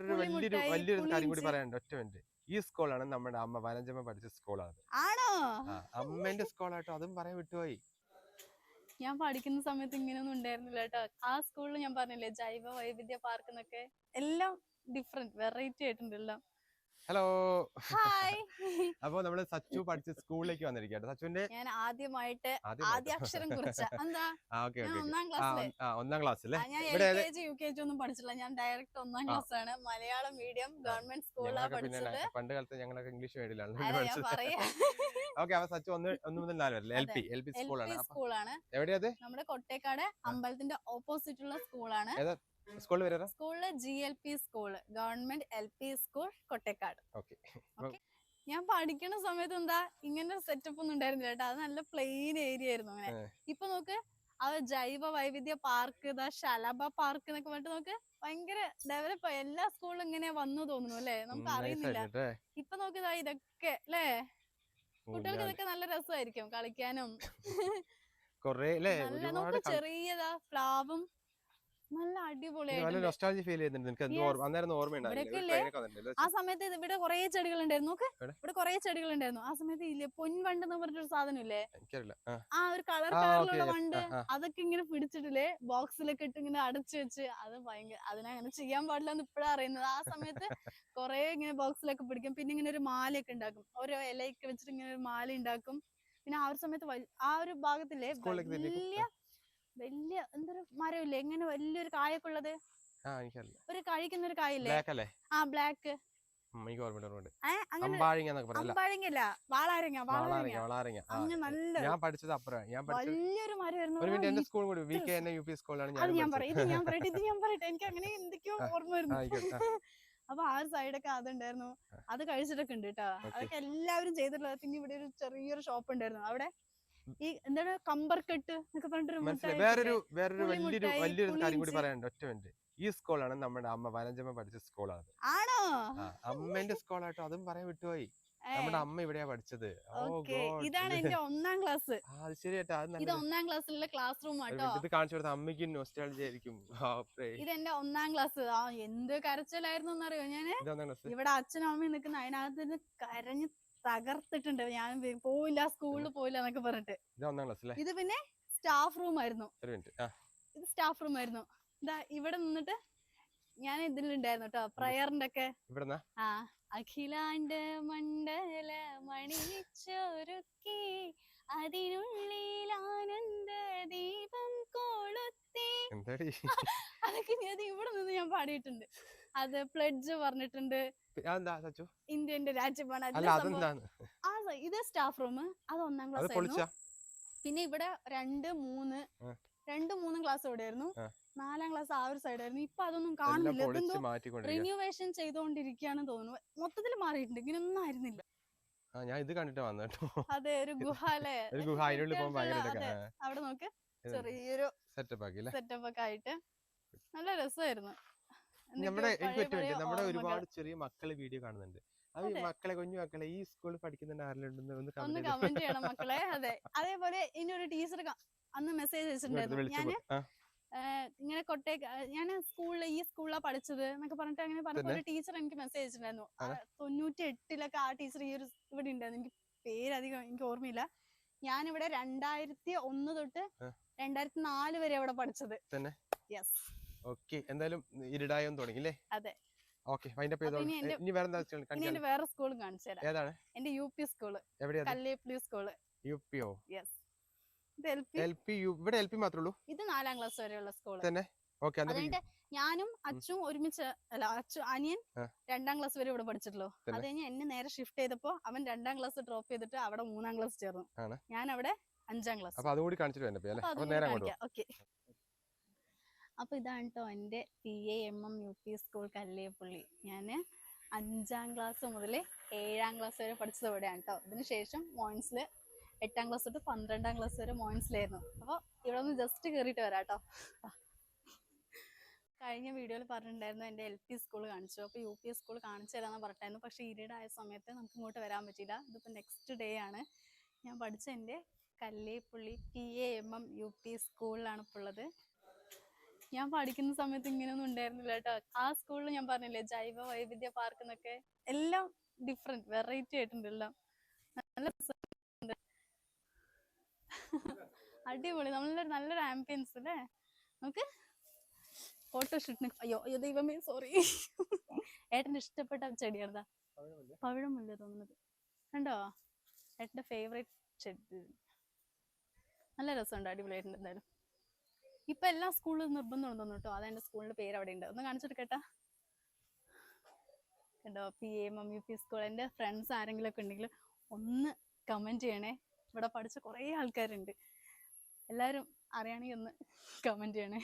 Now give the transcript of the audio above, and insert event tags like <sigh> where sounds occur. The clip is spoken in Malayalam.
വേറൊരു വലിയൊരു വലിയൊരു കാര്യം കൂടി. പറയാനുണ്ട്. ഒറ്റ മിനിറ്റ്. ഈ സ്കൂളാണ് നമ്മുടെ അമ്മ വനജമ്മ പഠിച്ച സ്കൂളാണ് ആണോ? അമ്മേന്റെ സ്കൂളാട്ടോ. അതും പറയാൻ വിട്ടുപോയി. ഞാൻ പഠിക്കുന്ന സമയത്ത് ഇങ്ങനെയൊന്നും ഉണ്ടായിരുന്നില്ല കേട്ടോ. ആ സ്കൂളിൽ ഞാൻ പറഞ്ഞില്ലേ ജൈവ വൈവിധ്യ പാർക്ക് എന്നൊക്കെ? എല്ലാം ഡിഫറെന്റ് വെറൈറ്റി ആയിട്ടുണ്ട് എല്ലാം. ഹലോ. ഹായ്. <laughs> അപ്പൊ നമ്മൾ സച്ചു പഠിച്ച സ്കൂളിലേക്ക് വന്നിരിക്കട്ടെ സച്ചുവിന്റെ ഞാൻ ആദ്യമായിട്ട് ആദ്യം ആദ്യ അക്ഷരം കുറിച്ച. എന്താ? ഒന്നാം ക്ലാസ്സിലെ. ആ, ഒന്നാം ക്ലാസ് ഞാൻ L K U K G ഒന്നും പഠിച്ചില്ല ഞാൻ ഡയറക്റ്റ് ഒന്നാം ക്ലാസ് ആണ് മലയാളം മീഡിയം ഗവൺമെന്റ് സ്കൂളിലാണ് പഠിച്ചത്. പണ്ട് കാലത്ത് ഞങ്ങളൊക്കെ ഇംഗ്ലീഷ് മീഡിയം ആണ് ഞാൻ പഠിച്ചത്. പറയാ. <laughs> ഓക്കെ അപ്പൊ സച്ചു ഒന്ന് ഒന്ന് മുതൽ നാല് വരെ എൽ പി എൽ പി സ്കൂളാണ് സ്കൂളാണ് എവിടെയത് നമ്മുടെ കൊട്ടേക്കാട് അമ്പലത്തിന്റെ ഓപ്പോസിറ്റ് ഉള്ള സ്കൂളാണ് സ്കൂളിൽ വരാ സ്കൂളിൽ G L P school government L P school Kottekad. ഞാൻ പഠിക്കുന്ന സമയത്ത് എന്താ ഇങ്ങനെ സെറ്റപ്പ് ഒന്നും ഉണ്ടായിരുന്നില്ല കേട്ടോ. അത് നല്ല പ്ലെയിൻ ഏരിയ ആയിരുന്നു അങ്ങനെ. ഇപ്പൊ നോക്ക് അത് ജൈവ വൈവിധ്യ പാർക്ക് ഇതാ ശലഭ പാർക്ക് എന്നൊക്കെ പറഞ്ഞിട്ട് നോക്ക് ഭയങ്കര ഡെവലപ്പ് എല്ലാ സ്കൂളിലും ഇങ്ങനെ വന്നു തോന്നുന്നു അല്ലെ? നമുക്ക് അറിയുന്നില്ല. ഇപ്പൊ നോക്ക് ഇതാ ഇതൊക്കെ അല്ലേ? കുട്ടികൾക്ക് ഇതൊക്കെ നല്ല രസമായിരിക്കും കളിക്കാനും. കളി- ചെറിയതാ പ്ലാവും നല്ല അടിപൊളിയായിട്ടുണ്ട് ഫീൽ ചെയ്യുന്നുണ്ട്. അന്നേരം ഇല്ലേ? ആ സമയത്ത് ഇവിടെ കുറേ ചെടികൾ ഉണ്ടായിരുന്നു നോക്ക്? ഇവിടെ കുറേ ചെടികൾ ഉണ്ടായിരുന്നു ആ സമയത്ത് ഇല്ലേ പൊൻവണ്ട് എന്ന് പറഞ്ഞിട്ടൊരു സാധനം ഇല്ലേ ആ. ഒരു കളർ കളറിലുള്ള വണ്ട്. അതൊക്കെ ഇങ്ങനെ പിടിച്ചിട്ടില്ലേ? ബോക്സിലൊക്കെ ഇട്ട് ഇങ്ങനെ അടച്ചു വെച്ച്. അത് ഭയങ്കര അതിനങ്ങനെ ചെയ്യാൻ പാടില്ല എന്ന് ഇപ്പഴാ അറിയുന്നത്. ആ സമയത്ത് കൊറേ ഇങ്ങനെ ബോക്സിലൊക്കെ പിടിക്കും. പിന്നെ ഇങ്ങനെ ഒരു മാലയൊക്കെ ഉണ്ടാക്കും. ഓരോ ഇലയൊക്കെ വെച്ചിട്ട് ഇങ്ങനെ ഒരു മാല ഉണ്ടാക്കും. പിന്നെ ആ ഒരു സമയത്ത് ആ ഒരു ഭാഗത്തില്ലേ വലിയ വലിയ എന്തൊരു മരമില്ലേ എങ്ങനെ വലിയൊരു കായൊക്കെ ഉള്ളത് ഒരു കഴിക്കുന്ന ഒരു കായില്ലേ ആ ബ്ലാക്ക് ഞാൻ പഠിച്ചത് അപ്പുറമാണ് ഞാൻ പഠിച്ചത് സ്കൂൾ കൂടി വി കെ യു പി ഞാൻ ഞാൻ ഇത് ഞാൻ പറയട്ടെ ഇത് ഞാൻ പറയട്ടെ. എനിക്ക് അങ്ങനെ എന്തൊക്കെയോ ഓർമ്മ വരുന്നു. അപ്പൊ ആ ഒരു സൈഡൊക്കെ അതുണ്ടായിരുന്നു. അത് കഴിച്ചിട്ടൊക്കെ ഉണ്ട് കേട്ടോ. അതൊക്കെ എല്ലാവരും ചെയ്തിട്ടുള്ളത് പിന്നെ ഇവിടെ ഒരു ചെറിയൊരു ഷോപ്പ് ഉണ്ടായിരുന്നു. അവിടെ? ഈ എന്താണ് കമ്പർക്കെട്ട് എന്നൊക്കെ പറഞ്ഞിട്ട് വേറൊരു വേറൊരു വലിയൊരു വലിയൊരു കാര്യം കൂടി. പറയാനുണ്ട്. ഒറ്റ മിനിറ്റ്. ഈ സ്കൂളാണ് നമ്മുടെ അമ്മ വനജമ്മ പഠിച്ച സ്കൂളാണ് ആണോ? അമ്മേന്റെ സ്കൂളാട്ടോ. അതും പറയാൻ വിട്ടുപോയി. നമ്മുടെ അമ്മ ഇവിടെയാ പഠിച്ചത്. ഇതാണ് എന്റെ ഒന്നാം ക്ലാസ്. അത് ശരി ഇത് ഒന്നാം ക്ലാസ്സിലെ ക്ലാസ് റൂം ആട്ടോ ഇത് കാണിച്ചു കൊടുത്ത അമ്മയ്ക്കും നൊസ്റ്റാളജി ആയിരിക്കും. ഇത് എന്റെ ഒന്നാം ക്ലാസ്. ആ എന്ത് കരച്ചിലായിരുന്നു എന്നറിയോ ഞാൻ? ഇവിടെ അച്ഛനും അമ്മയും നിൽക്കുന്ന അതിനകത്ത് കരഞ്ഞ് തകർത്തിട്ടുണ്ട്. ഞാൻ പോയില്ല സ്കൂളിൽ പോയില്ല എന്നൊക്കെ പറഞ്ഞിട്ട്. ഇത് പിന്നെ സ്റ്റാഫ് റൂം ആയിരുന്നു. ഇത് സ്റ്റാഫ് റൂം ആയിരുന്നു. ഇതാ ഇവിടെ നിന്നിട്ട് ഞാൻ ഇതിലുണ്ടായിരുന്നു കേട്ടോ. പ്രയറിന്റെ ഒക്കെ. ആ. അഖിലാണ്ട് മണ്ഡല മണിച്ചൊരുക്കി അതിനുള്ളിൽ ആനന്ദ ദീപം കൊളുത്തി. <laughs> അതൊക്കെ ഞാൻ ഇവിടെ നിന്ന് ഞാൻ പാടിയിട്ടുണ്ട്. അത് പ്ലഡ്ജ് പറഞ്ഞിട്ടുണ്ട്. ഇന്ത്യന്റെ രാജ്യമാണ്. ആ ഇത് സ്റ്റാഫ് റൂം അത് ഒന്നാം ക്ലാസ് ആയിരുന്നു. പിന്നെ ഇവിടെ രണ്ട് മൂന്ന്. രണ്ട് മൂന്നും ക്ലാസ് ഇവിടെ ആയിരുന്നു നാലാം ക്ലാസ് ആ ഒരു സൈഡ് ആയിരുന്നു. ഇപ്പൊ അതൊന്നും കാണുന്നില്ല റിന്യൂവേഷൻ ചെയ്തുകൊണ്ടിരിക്കുകയാണെന്ന് തോന്നുന്നു. മൊത്തത്തിൽ മാറിയിട്ടുണ്ട്. ഇങ്ങനെയൊന്നും ആയിരുന്നില്ല. ഞാൻ ഇത് കണ്ടിട്ട് വന്നു കേട്ടോ. അതെ ഒരു ഗുഹ <laughs> ഒരു ഗുഹ അതിനുള്ളിൽ അവിടെ നോക്ക്. ചെറിയൊരു സെറ്റപ്പ് ആക്കി സെറ്റപ്പ് ഒക്കെ ആയിട്ട്. നല്ല രസമായിരുന്നു. നമ്മുടെ എനിക്ക് പറ്റും നമ്മുടെ ഒരുപാട് ചെറിയ മക്കൾ വീഡിയോ കാണുന്നുണ്ട്. അത് മക്കളെ കുഞ്ഞു മക്കളെ ഈ സ്കൂളിൽ പഠിക്കുന്ന ആരെങ്കിലും ഒന്ന് കമന്റ് ചെയ്യണം മക്കളെ. അതെ. അതേപോലെ ഇനി ഒരു ടീച്ചർ അന്ന് മെസ്സേജ് അയച്ചിട്ടുണ്ടായിരുന്നു. ഞാൻ ഇങ്ങനെ കൊട്ടേ ഞാൻ സ്കൂളിൽ ഈ സ്കൂളിലാണ് പഠിച്ചത് എന്നൊക്കെ പറഞ്ഞിട്ട് അങ്ങനെ പറഞ്ഞപ്പോ ഒരു ടീച്ചർ എനിക്ക് മെസ്സേജ് അയച്ചിട്ടുണ്ടായിരുന്നു? തൊണ്ണൂറ്റി എട്ടിലൊക്കെ ആ ടീച്ചർ ഈ ഒരു ഇവിടെ ഉണ്ടായിരുന്നു. എനിക്ക് പേരധികം എനിക്ക് ഓർമ്മയില്ല. ഞാനിവിടെ രണ്ടായിരത്തി ഒന്ന് തൊട്ട്. രണ്ടായിരത്തി നാല് വരെ അവിടെ പഠിച്ചത്. Yes okay. എന്തായാലും ഇരുടായും തുടങ്ങി അല്ലേ അതെ. ഓക്കെ ഇനി ഇനി വേറെ എന്താ ഇനി വേറെ സ്കൂളും കാണിച്ചു തരാം. ഏതാണ്? എന്റെ യു പി സ്കൂൾ. എവിടെയാ Kalleppully school. U P yes. ഇത് എൽ പി. യു ഇവിടെ എൽ പി മാത്രമേ ഉള്ളൂ ഇത് നാലാം ക്ലാസ് വരെയുള്ള തന്നെ? ഓക്കെ എന്നിട്ട് അതുകൊണ്ട് ഞാനും അച്ഛും ഒരുമിച്ച് അല്ല അച്ഛൻ അനിയൻ രണ്ടാം ക്ലാസ് വരെ ഇവിടെ പഠിച്ചിട്ടുള്ളൂ? അത് കഴിഞ്ഞ് എന്നെ നേരെ ഷിഫ്റ്റ് ചെയ്തപ്പോ അവൻ രണ്ടാം ക്ലാസ് ഡ്രോപ്പ് ചെയ്തിട്ട് അവിടെ മൂന്നാം ക്ലാസ് ചേർന്നു. ഞാൻ അവിടെ അഞ്ചാം ക്ലാസ്. അപ്പൊ അതുകൂടി കാണിച്ചിട്ട് വേണ്ട നേരെ ഓക്കെ. അപ്പൊ ഇതാണ് കേട്ടോ എന്റെ P A M M U P school Kalleppully. ഞാൻ അഞ്ചാം ക്ലാസ് മുതൽ ഏഴാം ക്ലാസ് വരെ പഠിച്ചത് ഇവിടെയാണ് കേട്ടോ ഇതിനുശേഷം മോയിൻസിൽ എട്ടാം ക്ലാസ് തൊട്ട് പന്ത്രണ്ടാം ക്ലാസ് വരെ മോയിൻസിലായിരുന്നു അപ്പോൾ ഇവിടെ ഒന്ന് ജസ്റ്റ് കയറിയിട്ട് വരാം കേട്ടോ കഴിഞ്ഞ വീഡിയോയിൽ പറഞ്ഞിട്ടുണ്ടായിരുന്നു എന്റെ എൽ പി സ്കൂൾ കാണിച്ചു. അപ്പോൾ യു പി സ്കൂൾ കാണിച്ചു തരാമെന്ന് പറഞ്ഞിട്ടായിരുന്നു. പക്ഷേ ഈരീടായ സമയത്ത് നമുക്ക് ഇങ്ങോട്ട് വരാൻ പറ്റിയില്ല. ഇതിപ്പോൾ നെക്സ്റ്റ് ഡേ ആണ്. ഞാൻ പഠിച്ച എന്റെ Kalleppully P A M M U P സ്കൂളിലാണ് ഇപ്പോൾ ഉള്ളത്. ഞാൻ പഠിക്കുന്ന സമയത്ത് ഇങ്ങനെയൊന്നും ഉണ്ടായിരുന്നില്ല കേട്ടോ. ആ സ്കൂളിൽ ഞാൻ പറഞ്ഞില്ലേ ജൈവ വൈവിധ്യ പാർക്ക് എന്നൊക്കെ. എല്ലാം ഡിഫറെന്റ് വെറൈറ്റി ആയിട്ടുണ്ട് എല്ലാം. നല്ല. അടിപൊളി. നമ്മളൊരു നല്ലൊരു ആംബിയൻസ് അല്ലേ? നമുക്ക് ഫോട്ടോ ഷൂട്ടിന് അയ്യോ അയ്യോ ദൈവമേ സോറി ഏട്ടന്റെ ഇഷ്ടപ്പെട്ട ചെടിയാണ് പവിഴമുല്ല? തോന്നുന്നത്. കണ്ടോ? ഏട്ടന്റെ ഫേവറേറ്റ് ചെടി. നല്ല രസമുണ്ട് അടിപൊളിയായിട്ടുണ്ട് എന്തായാലും. ഇപ്പൊ എല്ലാ സ്കൂളിലും നിർബന്ധം തോന്നുന്നു കേട്ടോ. എന്റെ സ്കൂളിന്റെ പേര് അവിടെ ഉണ്ട് ഒന്ന് കാണിച്ചു കേട്ടാ? കണ്ടോ? P M M U P school എന്റെ ഫ്രണ്ട്സ് ആരെങ്കിലും ഒക്കെ ഉണ്ടെങ്കിൽ ഒന്ന് കമന്റ് ചെയ്യണേ. ഇവിടെ പഠിച്ച കുറേ ആൾക്കാരുണ്ട്. എല്ലാരും അറിയണമെങ്കിൽ ഒന്ന് കമന്റ് ചെയ്യണേ.